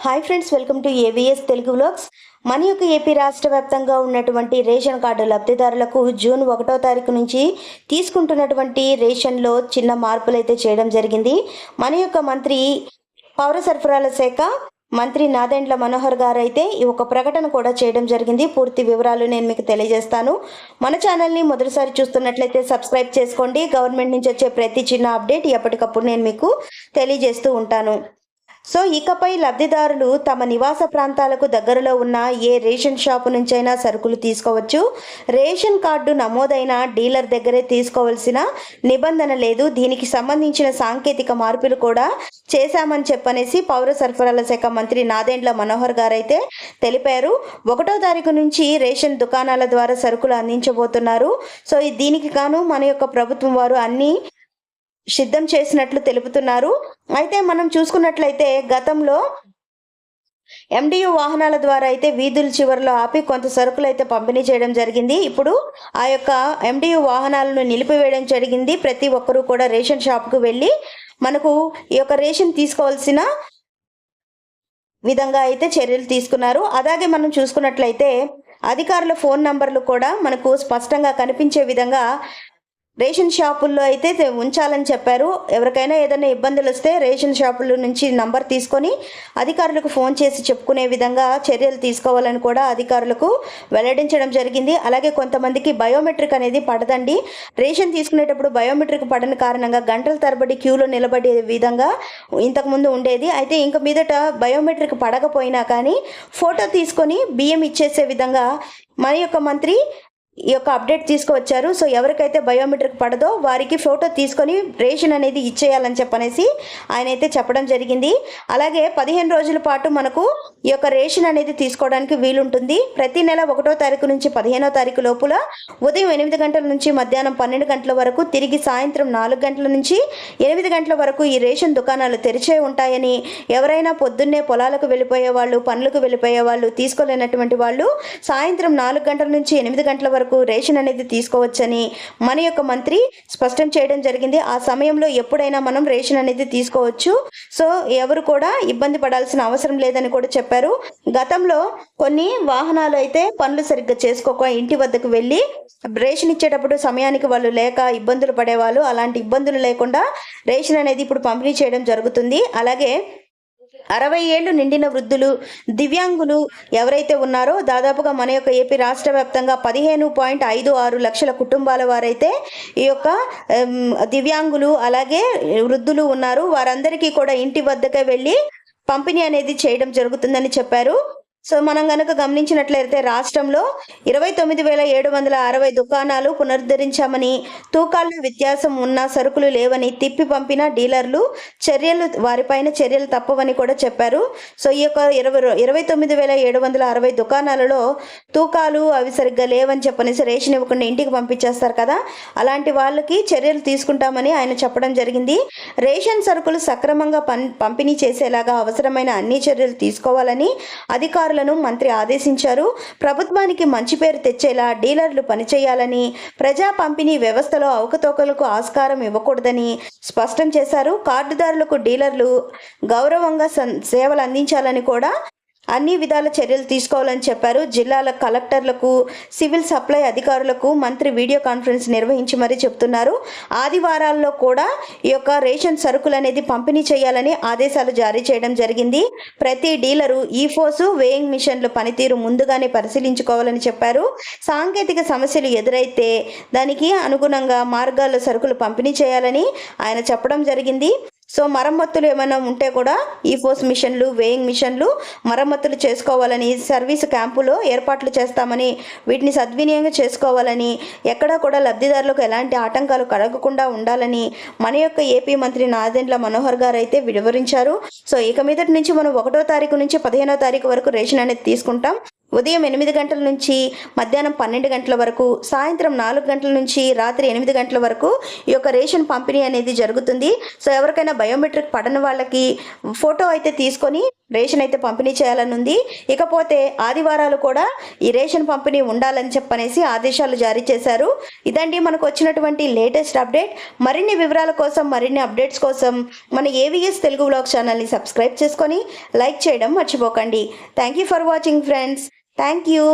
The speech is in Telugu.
Hi friends welcome to AVS Telugu vlogs మన యొక్క ఏపీ రాష్ట్ర వ్యాప్తంగా ఉన్నటువంటి రేషన్ కార్డు లబ్ధిదారులకు జూన్ ఒకటో తారీఖు నుంచి తీసుకుంటున్నటువంటి రేషన్లో చిన్న మార్పులు అయితే చేయడం జరిగింది. మన యొక్క మంత్రి పౌర సరఫరాల శాఖ మంత్రి నాదెండ్ల మనోహర్ గారు అయితే ఈ ఒక ప్రకటన కూడా చేయడం జరిగింది. పూర్తి వివరాలు నేను మీకు తెలియజేస్తాను. మన ఛానల్ని మొదటిసారి చూస్తున్నట్లయితే సబ్స్క్రైబ్ చేసుకోండి. గవర్నమెంట్ నుంచి వచ్చే ప్రతి చిన్న అప్డేట్ ఎప్పటికప్పుడు నేను మీకు తెలియజేస్తూ ఉంటాను. సో ఇకపై లబ్ధిదారులు తమ నివాస ప్రాంతాలకు దగ్గరలో ఉన్న ఏ రేషన్ షాపు నుంచైనా సరుకులు తీసుకోవచ్చు. రేషన్ కార్డు నమోదైన డీలర్ దగ్గరే తీసుకోవాల్సిన నిబంధన లేదు. దీనికి సంబంధించిన సాంకేతిక మార్పులు కూడా చేశామని చెప్పనేసి పౌర సరఫరాల శాఖ మంత్రి నాదెండ్ల మనోహర్ గారైతే తెలిపారు. ఒకటో తారీఖు నుంచి రేషన్ దుకాణాల ద్వారా సరుకులు అందించబోతున్నారు. సో దీనికి గాను మన యొక్క ప్రభుత్వం వారు అన్ని సిద్ధం చేసినట్లు తెలుపుతున్నారు. అయితే మనం చూసుకున్నట్లయితే గతంలో ఎండియు వాహనాల ద్వారా అయితే వీధుల చివరిలో ఆపి కొంత సరుకులు అయితే పంపిణీ చేయడం జరిగింది. ఇప్పుడు ఆ యొక్క ఎండియు వాహనాలను నిలిపివేయడం జరిగింది. ప్రతి ఒక్కరూ కూడా రేషన్ షాప్కు వెళ్ళి మనకు ఈ యొక్క రేషన్ తీసుకోవాల్సిన విధంగా అయితే చర్యలు తీసుకున్నారు. అలాగే మనం చూసుకున్నట్లయితే అధికారుల ఫోన్ నంబర్లు కూడా మనకు స్పష్టంగా కనిపించే విధంగా రేషన్ షాపుల్లో అయితే ఉంచాలని చెప్పారు. ఎవరికైనా ఏదైనా ఇబ్బందులు వస్తే రేషన్ షాపుల నుంచి నంబర్ తీసుకొని అధికారులకు ఫోన్ చేసి చెప్పుకునే విధంగా చర్యలు తీసుకోవాలని కూడా అధికారులకు వెల్లడించడం జరిగింది. అలాగే కొంతమందికి బయోమెట్రిక్ అనేది పడదండి. రేషన్ తీసుకునేటప్పుడు బయోమెట్రిక్ పడని కారణంగా గంటల తరబడి క్యూలో నిలబడే విధంగా ఇంతకుముందు ఉండేది. అయితే ఇంక మీదట బయోమెట్రిక్ పడకపోయినా కానీ ఫోటో తీసుకొని బియ్యం ఇచ్చేసే విధంగా మన యొక్క మంత్రి ఈ యొక్క అప్డేట్ తీసుకువచ్చారు. సో ఎవరికైతే బయోమెట్రిక్ పడదో వారికి ఫోటో తీసుకొని రేషన్ అనేది ఇచ్చేయాలని చెప్పనేసి ఆయన అయితే చెప్పడం జరిగింది. అలాగే పదిహేను రోజుల పాటు మనకు ఈ యొక్క రేషన్ అనేది తీసుకోవడానికి వీలుంటుంది. ప్రతి నెల ఒకటో తారీఖు నుంచి పదిహేనో తారీఖు లోపల ఉదయం ఎనిమిది గంటల నుంచి మధ్యాహ్నం పన్నెండు గంటల వరకు తిరిగి సాయంత్రం నాలుగు గంటల నుంచి ఎనిమిది గంటల వరకు ఈ రేషన్ దుకాణాలు తెరిచే ఉంటాయని ఎవరైనా పొద్దున్నే పొలాలకు వెళ్ళిపోయే వాళ్ళు పనులకు వెళ్ళిపోయే వాళ్ళు తీసుకోలేనటువంటి వాళ్ళు సాయంత్రం నాలుగు గంటల నుంచి ఎనిమిది గంటల వరకు రేషన్ అనేది తీసుకోవచ్చని మన యొక్క మంత్రి స్పష్టం చేయడం జరిగింది. ఆ సమయంలో ఎప్పుడైనా మనం రేషన్ అనేది తీసుకోవచ్చు. సో ఎవరు కూడా ఇబ్బంది పడాల్సిన అవసరం లేదని కూడా చెప్పారు. గతంలో కొన్ని వాహనాలు అయితే పనులు సరిగ్గా చేసుకోక ఇంటి వద్దకు వెళ్ళి రేషన్ ఇచ్చేటప్పుడు సమయానికి వాళ్ళు లేక ఇబ్బందులు పడేవాళ్ళు. అలాంటి ఇబ్బందులు లేకుండా రేషన్ అనేది ఇప్పుడు పంపిణీ చేయడం జరుగుతుంది. అలాగే అరవై ఏళ్ళు నిండిన వృద్ధులు దివ్యాంగులు ఎవరైతే ఉన్నారో దాదాపుగా మన యొక్క ఏపీ రాష్ట్ర వ్యాప్తంగా పదిహేను పాయింట్ ఐదు ఆరు లక్షల కుటుంబాల వారైతే ఈ యొక్క దివ్యాంగులు అలాగే వృద్ధులు ఉన్నారు. వారందరికీ కూడా ఇంటి వద్దకే వెళ్ళి పంపిణీ అనేది చేయడం జరుగుతుందని చెప్పారు. సో మనం గనక గమనించినట్లయితే రాష్ట్రంలో ఇరవై తొమ్మిది వేల ఏడు వందల అరవై దుకాణాలు పునరుద్ధరించామని తూకాల్లో వ్యత్యాసం ఉన్న సరుకులు లేవని తిప్పి పంపిన డీలర్లు చర్యలు వారిపైన చర్యలు తప్పవని కూడా చెప్పారు. సో ఈ యొక్క ఇరవై ఇరవై తొమ్మిది వేల ఏడు వందల అరవై దుకాణాలలో తూకాలు అవి సరిగ్గా లేవని చెప్పనేసి రేషన్ ఇవ్వకుండా ఇంటికి పంపించేస్తారు కదా అలాంటి వాళ్ళకి చర్యలు తీసుకుంటామని ఆయన చెప్పడం జరిగింది. రేషన్ సరుకులు సక్రమంగా పం పంపిణీ చేసేలాగా అవసరమైన అన్ని చర్యలు తీసుకోవాలని అధికారులు అధికారులను మంత్రి ఆదేశించారు. ప్రభుత్వానికి మంచి పేరు తెచ్చేలా డీలర్లు పనిచేయాలని ప్రజా పంపిణీ వ్యవస్థలో అవకతవకలకు ఆస్కారం ఇవ్వకూడదని స్పష్టం చేశారు. కార్డుదారులకు డీలర్లు గౌరవంగా సేవలు అందించాలని కూడా అన్ని విధాల చర్యలు తీసుకోవాలని చెప్పారు. జిల్లాల కలెక్టర్లకు సివిల్ సప్లై అధికారులకు మంత్రి వీడియో కాన్ఫరెన్స్ నిర్వహించి మరీ చెప్తున్నారు. ఆదివారాల్లో కూడా ఈ యొక్క రేషన్ సరుకులు అనేది పంపిణీ చేయాలని ఆదేశాలు జారీ చేయడం జరిగింది. ప్రతి డీలరు ఈ వేయింగ్ మిషన్ల పనితీరు ముందుగానే పరిశీలించుకోవాలని చెప్పారు. సాంకేతిక సమస్యలు ఎదురైతే దానికి అనుగుణంగా మార్గాల్లో సరుకులు పంపిణీ చేయాలని ఆయన చెప్పడం జరిగింది. సో మరమ్మతులు ఏమైనా ఉంటే కూడా ఈ ఫోర్స్ మిషన్లు వేయింగ్ మిషన్లు మరమ్మతులు చేసుకోవాలని సర్వీస్ క్యాంపులో ఏర్పాట్లు చేస్తామని వీటిని సద్వినియోగం చేసుకోవాలని ఎక్కడా కూడా లబ్ధిదారులకు ఎలాంటి ఆటంకాలు కలగకుండా ఉండాలని మన యొక్క ఏపీ మంత్రి నాదెండ్ల మనోహర్ గారు అయితే వివరించారు. సో ఇక మీదటి నుంచి మనం ఒకటో తారీఖు నుంచి పదిహేనో తారీఖు వరకు రేషన్ అనేది తీసుకుంటాం. ఉదయం ఎనిమిది గంటల నుంచి మధ్యాహ్నం పన్నెండు గంటల వరకు సాయంత్రం నాలుగు గంటల నుంచి రాత్రి ఎనిమిది గంటల వరకు ఈ యొక్క రేషన్ పంపిణీ అనేది జరుగుతుంది. సో ఎవరికైనా బయోమెట్రిక్ పడని వాళ్ళకి ఫోటో అయితే తీసుకొని రేషన్ అయితే పంపిణీ చేయాలని ఉంది ఇకపోతే ఆదివారాలు కూడా ఈ రేషన్ పంపిణీ ఉండాలని చెప్పనేసి ఆదేశాలు జారీ చేశారు. ఇదండి మనకు వచ్చినటువంటి లేటెస్ట్ అప్డేట్. మరిన్ని వివరాల కోసం మరిన్ని అప్డేట్స్ కోసం మన ఏవిఎస్ తెలుగు బ్లాగ్ ఛానల్ని సబ్స్క్రైబ్ చేసుకొని లైక్ చేయడం మర్చిపోకండి. Thank you for watching friends thank you